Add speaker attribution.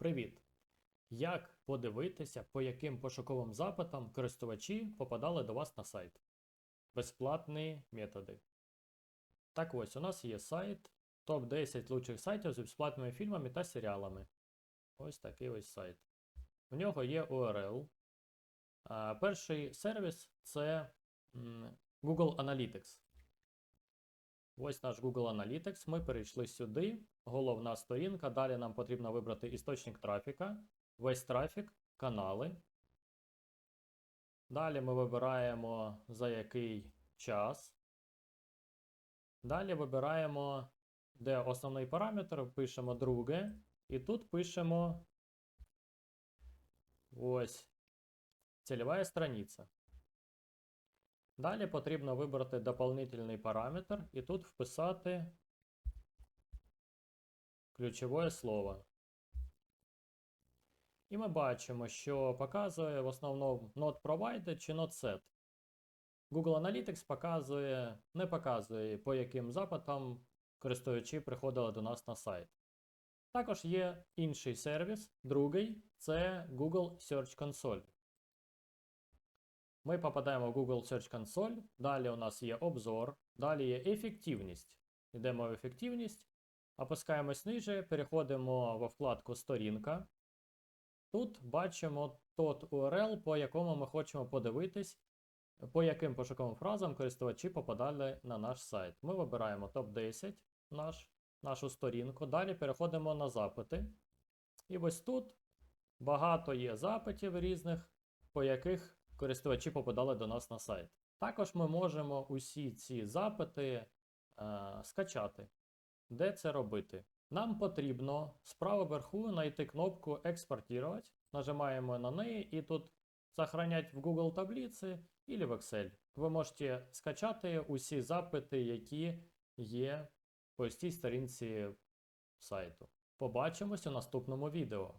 Speaker 1: Привіт! Як подивитися, по яким пошуковим запитам користувачі попадали до вас на сайт? Безплатні методи. Так ось, у нас є сайт топ-10 лучших сайтів з безплатними фільмами та серіалами. Ось такий ось сайт. В нього є URL. А, перший сервіс це Google Analytics. Ось наш Google Analytics. Ми перейшли сюди. Головна сторінка. Далі нам потрібно вибрати істочник трафіка, весь трафік, канали. Далі ми вибираємо за який час. Далі вибираємо, де основний параметр, пишемо друге. І тут пишемо ось цільова страниця. Далі потрібно вибрати дополнительний параметр і тут вписати ключове слово. І ми бачимо, що показує в основному not provided чи not set. Google Analytics показує, не показує, по яким запитам користувачі приходили до нас на сайт. Також є інший сервіс, другий це Google Search Console. Ми попадаємо в Google Search Console, далі у нас є обзор, далі є ефективність. Йдемо в ефективність, опускаємось ниже, переходимо во вкладку Сторінка. Тут бачимо тот URL, по якому ми хочемо подивитись, по яким пошуковим фразам користувачі попадали на наш сайт. Ми вибираємо топ-10 наш, нашу сторінку, далі переходимо на запити. І ось тут багато є запитів різних, по яких користувачі попадали до нас на сайт. Також ми можемо усі ці запити е, скачати. Де це робити? Нам потрібно справа вверху знайти кнопку Експортувати. Нажимаємо на неї і тут сохранять в Google таблиці або в Excel. Ви можете скачати усі запити, які є по цій сторінці сайту. Побачимось у наступному відео.